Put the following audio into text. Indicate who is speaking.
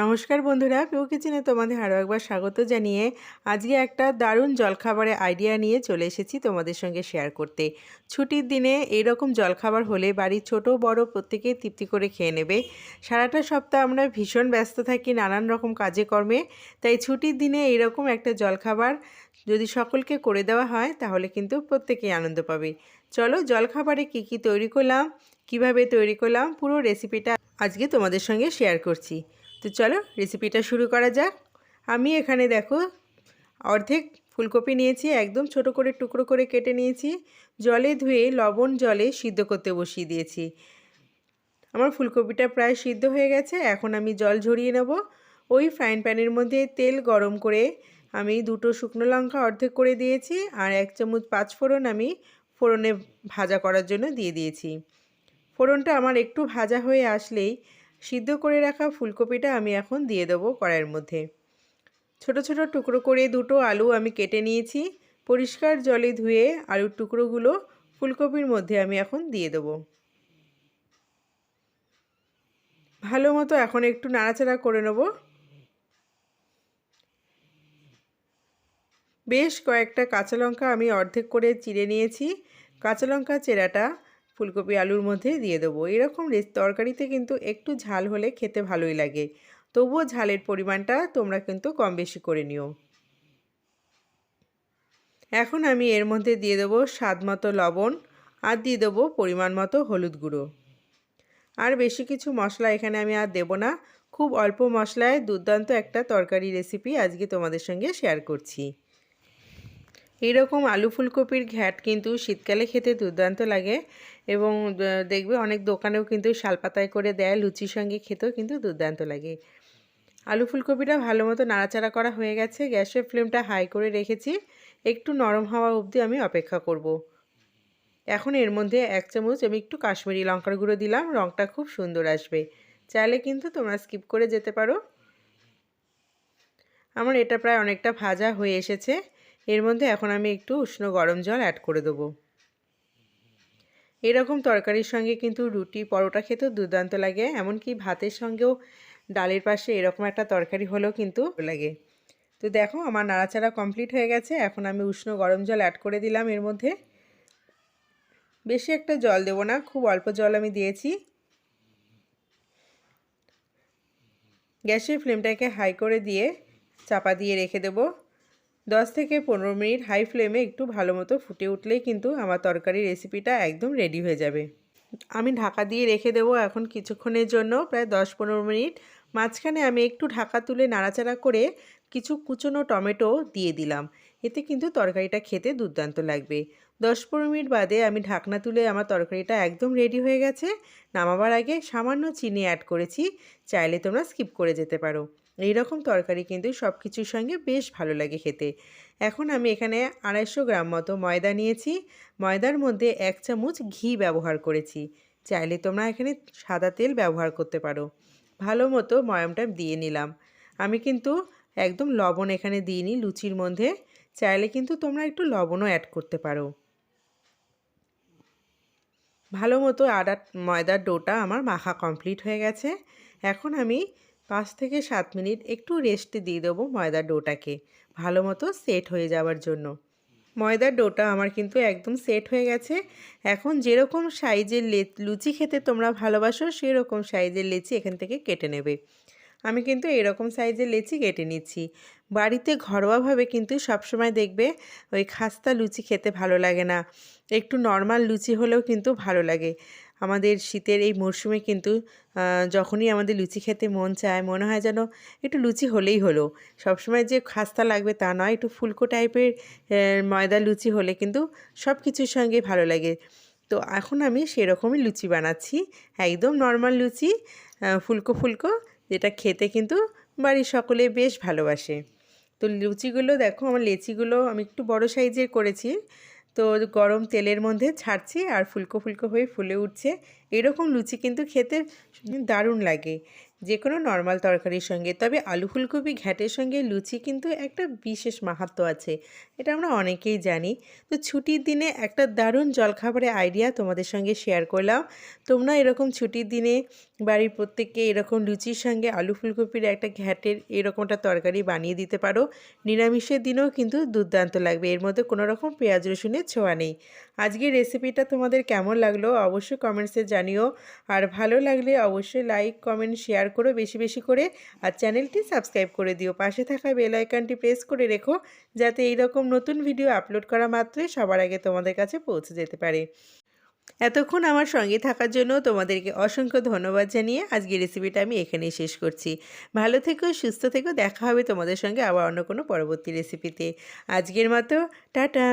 Speaker 1: নমস্কার বন্ধুরা পিউ কিচেনে তোমাদের আরও একবার স্বাগত জানিয়ে আজকে একটা দারুণ জলখাবারের আইডিয়া নিয়ে চলে এসেছি তোমাদের সঙ্গে শেয়ার করতে। ছুটির দিনে এইরকম জলখাবার হলে বাড়ির ছোট, বড় প্রত্যেকে তৃপ্তি করে খেয়ে নেবে। সারাটা সপ্তাহ আমরা ভীষণ ব্যস্ত থাকি নানান রকম কাজে কর্মে, তাই ছুটির দিনে এইরকম একটা জলখাবার যদি সকলকে করে দেওয়া হয়, তাহলে কিন্তু প্রত্যেকেই আনন্দ পাবে। চলো জলখাবারে কি কি তৈরি করলাম, কীভাবে তৈরি করলাম, পুরো রেসিপিটা আজকে তোমাদের সঙ্গে শেয়ার করছি। তো চলো রেসিপিটা শুরু করা যাক। আমি এখানে দেখো অর্ধেক ফুলকপি নিয়েছি, একদম ছোট করে টুকরো করে কেটে নিয়েছি। জলে ধুয়ে লবণ জলে সিদ্ধ করতে বসিয়ে দিয়েছি। আমার ফুলকপিটা প্রায় সিদ্ধ হয়ে গেছে, এখন আমি জল ঝরিয়ে নেব। ওই ফ্রাইং প্যানের মধ্যে তেল গরম করে আমি দুটো শুকনো লঙ্কা অর্ধেক করে দিয়েছি আর এক চামচ পাঁচ ফোড়ন আমি ফোড়নে ভাজা করার জন্য দিয়ে দিয়েছি। ফোড়নটা আমার একটু ভাজা হয়ে আসলেই সিদ্ধ করে রাখা ফুলকপিটা আমি এখন দিয়ে দেবো কড়াইয়ের মধ্যে। ছোট ছোট টুকরো করে দুটো আলু আমি কেটে নিয়েছি। পরিষ্কার জলে ধুয়ে আলুর টুকরোগুলো ফুলকপির মধ্যে আমি এখন দিয়ে দেবো। ভালো মতো এখন একটু নাড়াচাড়া করে নেব। বেশ কয়েকটা কাঁচা লঙ্কা আমি অর্ধেক করে চিড়ে নিয়েছি। কাঁচা লঙ্কা চেরাটা ফুলকপি আলুর মধ্যে দিয়ে দেবো। এরকম তরকারিতে কিন্তু একটু ঝাল হলে খেতে ভালোই লাগে। তবুও ঝালের পরিমাণটা তোমরা কিন্তু কম বেশি করে নিও। এখন আমি এর মধ্যে দিয়ে দেবো স্বাদ মতো লবণ আর দিয়ে দেবো পরিমাণ মতো হলুদ গুঁড়ো। আর বেশি কিছু মশলা এখানে আমি আর দেব না। খুব অল্প মশলায় দুর্দান্ত একটা তরকারি রেসিপি আজকে তোমাদের সঙ্গে শেয়ার করছি। এইরকম আলু ফুলকপির ঘ্যাট কিন্তু শীতকালে খেতে দুর্দান্ত লাগে এবং দেখবে অনেক দোকানেও কিন্তু শালপাতায় করে দেয়, লুচির সঙ্গে খেতেও কিন্তু দুর্দান্ত লাগে। আলু ফুলকপিটা ভালো মতো নাড়াচাড়া করা হয়ে গেছে, গ্যাসের ফ্লেমটা হাই করে রেখেছি, একটু নরম হওয়া অবধি আমি অপেক্ষা করব। এখন এর মধ্যে এক চামচ আমি একটু কাশ্মীরি লঙ্কার গুঁড়ো দিলাম রঙটা খুব সুন্দর আসবে। চাইলে কিন্তু তোমরা স্কিপ করে যেতে পারো। আমার এটা প্রায় অনেকটা ভাজা হয়ে এসেছে। এর মধ্যে এখন আমি একটু উষ্ণ গরম জল অ্যাড করে দেবো। এরকম তরকারির সঙ্গে কিন্তু রুটি, পরোটা খেতেও দুর্দান্ত লাগে। এমনকি ভাতের সঙ্গেও ডালের পাশে এরকম একটা তরকারি হলেও কিন্তু লাগে। তো দেখো, আমার নাড়াচাড়া কমপ্লিট হয়ে গেছে। এখন আমি উষ্ণ গরম জল অ্যাড করে দিলাম এর মধ্যে। বেশি একটা জল দেব না, খুব অল্প জল আমি দিয়েছি। গ্যাসের ফ্লেমটাকে হাই করে দিয়ে চাপা দিয়ে রেখে দেবো। দশ থেকে পনেরো মিনিট হাই ফ্লেমে একটু ভালো মতো ফুটে উঠলেই কিন্তু আমার তরকারি রেসিপিটা একদম রেডি হয়ে যাবে। আমি ঢাকা দিয়ে রেখে দেবো এখন কিছুক্ষণের জন্য, প্রায় দশ পনেরো মিনিট। মাঝখানে আমি একটু ঢাকা তুলে নাড়াচাড়া করে কিছু কুচনো টমেটো দিয়ে দিলাম। এতে কিন্তু তরকারিটা খেতে দুর্দান্ত লাগবে। দশ পনেরো মিনিট বাদে আমি ঢাকনা তুলে আমার তরকারিটা একদম রেডি হয়ে গেছে। নামাবার আগে সামান্য চিনি অ্যাড করেছি। চাইলে তোমরা স্কিপ করে যেতে পারো। এই রকম তরকারি কিন্তু সব কিছুর সঙ্গে বেশ ভালো লাগে খেতে। এখন আমি এখানে আড়াইশো গ্রাম মতো ময়দা নিয়েছি। ময়দার মধ্যে এক চামচ ঘি ব্যবহার করেছি। চাইলে তোমরা এখানে সাদা তেল ব্যবহার করতে পারো। ভালো মতো ময়ামটা দিয়ে নিলাম। আমি কিন্তু একদম লবণ এখানে দিইনি লুচির মধ্যে। চাইলে কিন্তু তোমরা একটু লবণও অ্যাড করতে পারো। ভালো মতো আডা ময়দার ডোটা আমার মাখা কমপ্লিট হয়ে গেছে। এখন আমি পাঁচ থেকে সাত মিনিট একটু রেস্ট দিয়ে দেবো ময়দার ডোটাকে, ভালো মতো সেট হয়ে যাওয়ার জন্য। ময়দার ডোটা আমার কিন্তু একদম সেট হয়ে গেছে। এখন যেরকম সাইজের লুচি খেতে তোমরা ভালোবাসো, সেরকম সাইজের লেচি এখান থেকে কেটে নেবে। আমি কিন্তু এরকম সাইজের লেচি কেটে নিচ্ছি। বাড়িতে ঘরোয়াভাবে কিন্তু সবসময় দেখবে ওই খাস্তা লুচি খেতে ভালো লাগে না। একটু নর্মাল লুচি হলেও কিন্তু ভালো লাগে। আমাদের শীতের এই মরশুমে কিন্তু যখনই আমাদের লুচি খেতে মন চায়, মনে হয় যেন একটু লুচি হলেই হলো। সবসময় যে খাস্তা লাগবে তা নয়, একটু ফুলকো টাইপের ময়দা লুচি হলে কিন্তু সব কিছুর সঙ্গে ভালো লাগে। তো এখন আমি সেরকমই লুচি বানাচ্ছি, একদম নর্মাল লুচি ফুলকো ফুলকো, যেটা খেতে কিন্তু বাড়ির সকলে বেশ ভালোবাসে। তো লুচিগুলো দেখো, আমার লেচিগুলো আমি একটু বড় সাইজের করেছি তো গরম তেলের মধ্যে ছাড়ছি আর ফুলকো ফুলকো হয়ে ফুলে উঠছে। এরকম লুচি কিন্তু খেতে দারুণ লাগে যে কোনো নর্মাল তরকারির সঙ্গে। তবে আলু ফুলকপি ঘ্যাটের সঙ্গে লুচি কিন্তু একটা বিশেষ মাহাত্ম আছে, এটা আমরা অনেকেই জানি। তো ছুটির দিনে একটা দারুণ জলখাবারের আইডিয়া তোমাদের সঙ্গে শেয়ার করলাম। তোমরা এরকম ছুটির দিনে বাড়ির প্রত্যেককে এরকম লুচির সঙ্গে আলু ফুলকপির একটা ঘ্যাটের এরকমটা তরকারি বানিয়ে দিতে পারো। নিরামিষের দিনেও কিন্তু দুর্দান্ত লাগবে। এর মধ্যে কোনো রকম পেঁয়াজ রসুনের ছোঁয়া নেই। আজকের রেসিপিটা তোমাদের কেমন লাগল অবশ্যই কমেন্টসে জানিও। আর ভালো লাগলে অবশ্যই লাইক, কমেন্ট, শেয়ার করো বেশি বেশি করে। আর চ্যানেলটি সাবস্ক্রাইব করে দিও। পাশে থাকা বেল আইকনটি প্রেস করে রেখো যাতে এইরকম নতুন ভিডিও আপলোড করা মাত্রই সবার আগে তোমাদের কাছে পৌঁছে যেতে পারে। এতক্ষণ আমার সঙ্গে থাকার জন্য তোমাদেরকে অসংখ্য ধন্যবাদ জানিয়ে আজকে রেসিপিটা আমি এখানেই শেষ করছি। ভালো থেকো, সুস্থ থেকো, দেখা হবে তোমাদের সঙ্গে আবার অন্য কোনো পরবর্তী রেসিপিতে আজকের মতো, টাটা!